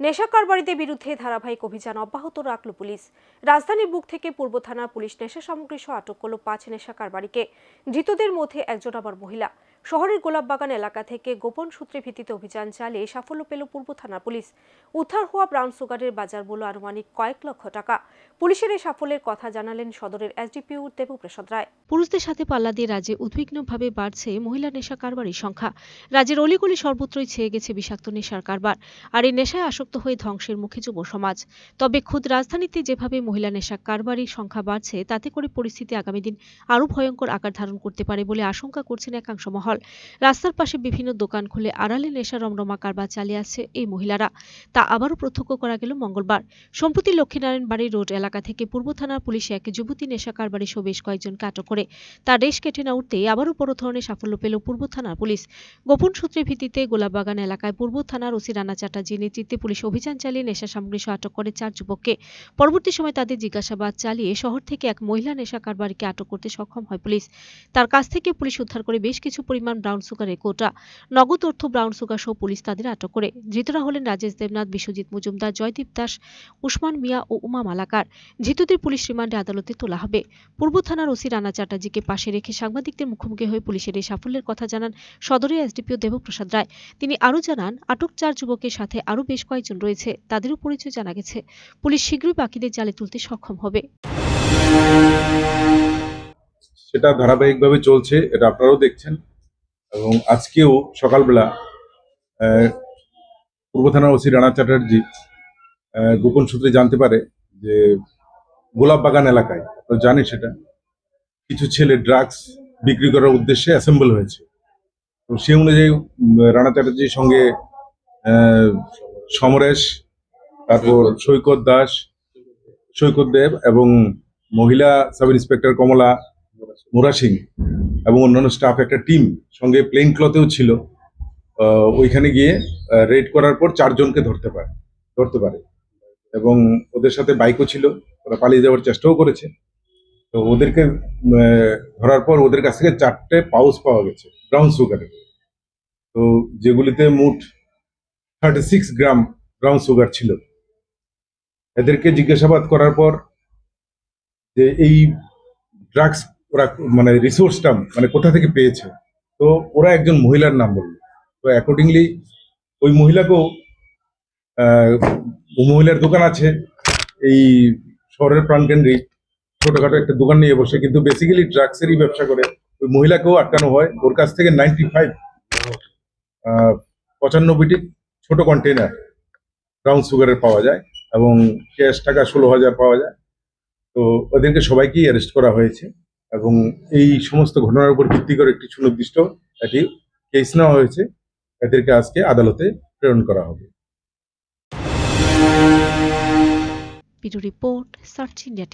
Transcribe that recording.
নেশা কারবারিদের বিরুদ্ধে ধারাবাহিক অভিযান অব্যাহত রাখল পুলিশ। রাজধানীর বুক থেকে পূর্ব থানার পুলিশ নেশা সামগ্রী সহ আটক করল পাঁচ নেশা কারবারিকে ধৃতদের মধ্যে একজন আবার মহিলা। শহরের গোলাপবাগান এলাকা থেকে গোপন সূত্রে ভিত্তিতে অভিযান চালিয়ে সাফল্য পেল পূর্ব থানা পুলিশ। উদ্ধার হওয়া ব্রাউন সুগারের বাজার মূল্য আনুমানিক কয়েক লক্ষ টাকা। পুলিশের এই সাফল্যের কথা জানালেন সদরের এসডিপিও দেবপ্রসাদ রায়। পুরুষদের সাথে পাল্লা দিয়ে রাজ্যে উদ্বিগ্নভাবে বাড়ছে মহিলা নেশা কারবারির সংখ্যা। রাজ্যের অলিগলি সর্বত্রই ছেয়ে গেছে বিষাক্ত নেশার কারবার, আর এই নেশায় আসক্ত হয়ে ধ্বংসের মুখে যুব সমাজ। তবে খুদ রাজধানীতে যেভাবে মহিলা নেশা কারবারির সংখ্যা বাড়ছে, তাতে করে পরিস্থিতি আগামী দিন আরও ভয়ঙ্কর আকার ধারণ করতে পারে বলে আশঙ্কা করছেন একাংশ মহল। রাস্তার পাশে বিভিন্ন দোকান খুলে আড়ালে নেশা রমরমা কারবার চালিয়ে আসছে এই মহিলারা। তা আবারও প্রত্যক্ষ করা গেল মঙ্গলবার। সম্প্রতি লক্ষ্মীনারায়ণ বাড়ি রোড এলাকা থেকে পূর্ব থানার পুলিশ এক যুবতী নেশা কারবারি সহ বেশ কয়েকজনকে আটক করে। তার রেশ কেটে না উঠতেই আবারও বড় ধরনের সাফল্য পেল পূর্ব থানার পুলিশ। গোপন সূত্রের ভিত্তিতে গোলাপবাগান এলাকায় পূর্ব থানার ওসি রানা চ্যাটার্জির নেতৃত্বে পুলিশ অভিযান চালিয়ে নেশা সামগ্রী সহ আটক করে চার যুবককে। পরবর্তী সময় তাদের জিজ্ঞাসাবাদ চালিয়ে শহর থেকে এক মহিলা নেশা কারবারিকে আটক করতে সক্ষম হয় পুলিশ। তার কাছ থেকে পুলিশ উদ্ধার করে বেশ কিছু পরিমাণ ব্রাউন সুগারের কোটা। নগদ অর্থ ব্রাউন সুগার সহ পুলিশ তাদের আটক করে। ধৃতরা হলেন রাজেশ দেবনাথ, বিশ্বজিৎ মজুমদার, জয়দীপ দাস, উসমান মিয়া ও উমা মালাকার। ধৃতদের পুলিশ রিমান্ডে আদালতে তোলা হবে। পূর্ব থানার ওসি রানা চ্যাটার্জিকে পাশে রেখে সাংবাদিকদের মুখোমুখি হয়ে পুলিশের এই সাফল্যের কথা জানান সদরের এসডিপিও দেবপ্রসাদ রায়। তিনি আরও জানান, আটক চার যুবকের সাথে আরও বেশ কয়েকজন রয়েছে। তাদেরও পরিচয় জানা গেছে। পুলিশ শীঘ্রই বাকিদের জালে তুলতে সক্ষম হবে। সেটা ধারাবাহিকভাবে চলছে, এটা আপনারাও দেখছেন। এবং আজকেও সকালবেলা পূর্ব থানার ওসি রানা চ্যাটার্জি গোপন সূত্রে জানতে পারে যে গোলাপ বাগান এলাকায়, আপনারা জানেন সেটা, কিছু ছেলে ড্রাগস বিক্রি করার উদ্দেশ্যে অ্যাসেম্বল হয়েছে। তো সে অনুযায়ী রানা চ্যাটার্জির সঙ্গে সমরেশ, তারপর সৈকত দাস, সৈকত দেব এবং মহিলা সাব ইন্সপেক্টর কমলা মুরা সিং এবং অন্যান্য স্টাফ একটা টিম সঙ্গে প্লেন ক্লথেও ছিল। ওইখানে গিয়ে রেড করার পর চারজনকে ধরতে পারে ধরতে পারে। এবং ওদের সাথে বাইকও ছিল, ওরা পালিয়ে যাওয়ার চেষ্টাও করেছে। তো ওদেরকে ধরার পর ওদের কাছ থেকে চারটে পাউস পাওয়া গেছে ব্রাউন সুগারের তো যেগুলিতে মোট thirty six gram brown sugar ছিল। এদেরকে জিজ্ঞাসাবাদ করার পর যে এই ড্রাগস ওরা মানে রিসোর্সটা মানে কোথা থেকে পেয়েছে? তো ওরা একজন মহিলার নাম বলল। তো অ্যাকর্ডিংলি ওই মহিলাকেও মহিলার দোকান আছে। এই শহরের প্রাণকেন্দ্রে ছোটখাটো একটা দোকান নিয়ে বসে। কিন্তু বেসিক্যালি ড্রাগসেরই ব্যবসা করে। ওই মহিলাকেও আটকানো হয়। ওর কাছ থেকে নাইনটি ফাইভ পঁচানব্বইটি ছোট কন্টেনার ব্রাউন সুগারের পাওয়া যায় এবং ক্যাশ টাকা ষোলো হাজার পাওয়া যায়। তো ওদেরকে সবাইকেই অ্যারেস্ট করা হয়েছে। এবং এই সমস্ত ঘটনার উপর ভিত্তি করে একটি সুনির্দিষ্ট একটি কেস নেওয়া হয়েছে। এদেরকে আজকে আদালতে প্রেরণ করা হবে। Report, search India